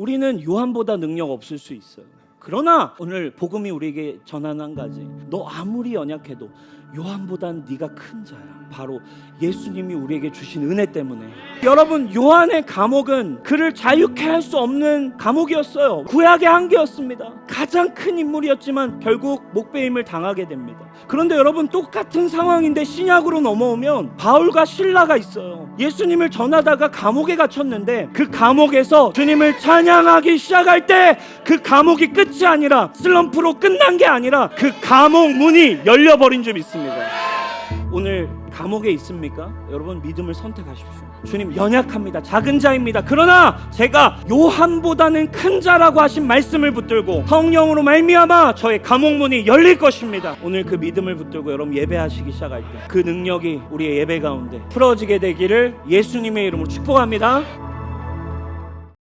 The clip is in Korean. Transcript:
우리는 요한보다 능력 없을 수 있어요. 그러나 오늘 복음이 우리에게 전하는 한 가지. 너 아무리 연약해도 요한보단 네가 큰 자야. 바로 예수님이 우리에게 주신 은혜 때문에. 여러분 요한의 감옥은 그를 자유케 할 수 없는 감옥이었어요. 구약의 한계였습니다. 가장 큰 인물이었지만 결국 목배임을 당하게 됩니다. 그런데 여러분 똑같은 상황인데 신약으로 넘어오면 바울과 신라가 있어요. 예수님을 전하다가 감옥에 갇혔는데 그 감옥에서 주님을 찬양하기 시작할 때 그 감옥이 끝이 아니라 슬럼프로 끝난 게 아니라 그 감옥 문이 열려버린 줄 믿습니다. 오늘 감옥에 있습니까? 여러분 믿음을 선택하십시오. 주님 연약합니다. 작은 자입니다. 그러나 제가 요한보다는 큰 자라고 하신 말씀을 붙들고 성령으로 말미암아 저의 감옥 문이 열릴 것입니다. 오늘 그 믿음을 붙들고 여러분 예배하시기 시작할 때 그 능력이 우리의 예배 가운데 풀어지게 되기를 예수님의 이름으로 축복합니다.